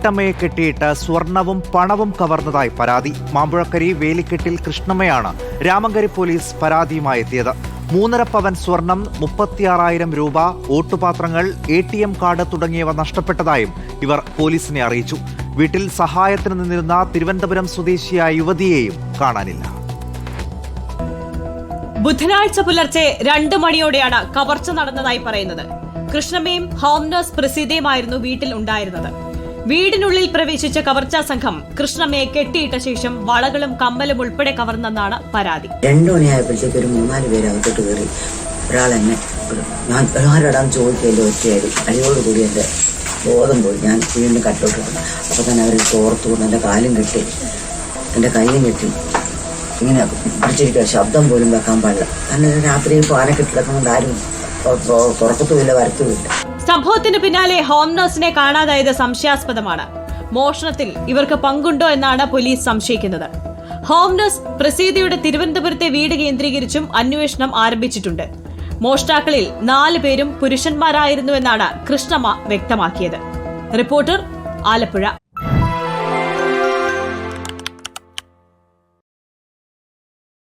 വീട്ടമ്മയെ കെട്ടിയിട്ട് സ്വർണവും പണവും കവർന്നതായി പരാതി. മാമ്പുഴക്കരി വേലിക്കെട്ടിൽ കൃഷ്ണമ്മയാണ് രാമങ്കരി പോലീസ് പരാതിയുമായി എത്തിയത്. മൂന്നര പവൻ സ്വർണം മുപ്പത്തിയാറായിരം രൂപ ഓട്ടുപാത്രങ്ങൾ എ ടി എം കാർഡ് തുടങ്ങിയവ നഷ്ടപ്പെട്ടതായും ഇവർ പോലീസിനെ അറിയിച്ചു. വീട്ടിൽ സഹായത്തിന് നിന്നിരുന്ന തിരുവനന്തപുരം സ്വദേശിയായ യുവതിയെയും കാണാനില്ല. ബുധനാഴ്ച പുലർച്ചെ രണ്ട് മണിയോടെയാണ് കവർച്ച നടന്നതായി പറയുന്നത്. കൃഷ്ണമ്മയും ഹോം നഴ്സ് പ്രസീതയുമായിരുന്നു വീട്ടിൽ ഉണ്ടായിരുന്നത്. വീടിനുള്ളിൽ പ്രവേശിച്ച കവർച്ചാ സംഘം കൃഷ്ണമ്മയെ കെട്ടിയിട്ട ശേഷം വളകളും കമ്മലും ഉൾപ്പെടെ കവർന്നെന്നാണ് പരാതി. രണ്ടു മണിയായപ്പോഴത്തേക്ക് ഒരു മൂന്നാൽ പേര് അകത്തോട്ട് കയറി ഒരാൾ എന്നെ ഞാൻ ആരടാന്ന് ചോദിക്കുകയല്ലോ ഒറ്റയായി അടിയോട് കൂടി എന്റെ ബോധം പോയി. ഞാൻ വീണ്ടും കട്ടോട്ട് വന്നു. അപ്പോൾ തന്നെ അവർ തോർത്തു കൊണ്ട് എന്റെ കാലും കെട്ടി എന്റെ കൈയും കെട്ടി. ഇങ്ങനെ പിടിച്ചിരിക്കുക ശബ്ദം പോലും വെക്കാൻ പാടില്ല. കാരണം രാത്രി പാനക്കെട്ടി കൊണ്ട് ആരും തുറക്കത്തുമില്ല വരത്തുമില്ല. സംഭവത്തിന് പിന്നാലെ ഹോം നഴ്സിനെ കാണാതായത് സംശയാസ്പദമാണ്. മോഷണത്തിൽ ഇവർക്ക് പങ്കുണ്ടോ എന്നാണ് പോലീസ് സംശയിക്കുന്നത്. ഹോം നഴ്സ് പ്രസീതിയുടെ തിരുവനന്തപുരത്തെ വീട് കേന്ദ്രീകരിച്ചും അന്വേഷണം ആരംഭിച്ചിട്ടുണ്ട്. മോഷ്ടാക്കളിൽ നാല് പേരും പുരുഷന്മാരായിരുന്നുവെന്നാണ് കൃഷ്ണമ്മ വ്യക്തമാക്കിയത്. റിപ്പോർട്ടർ ആലപ്പുഴ.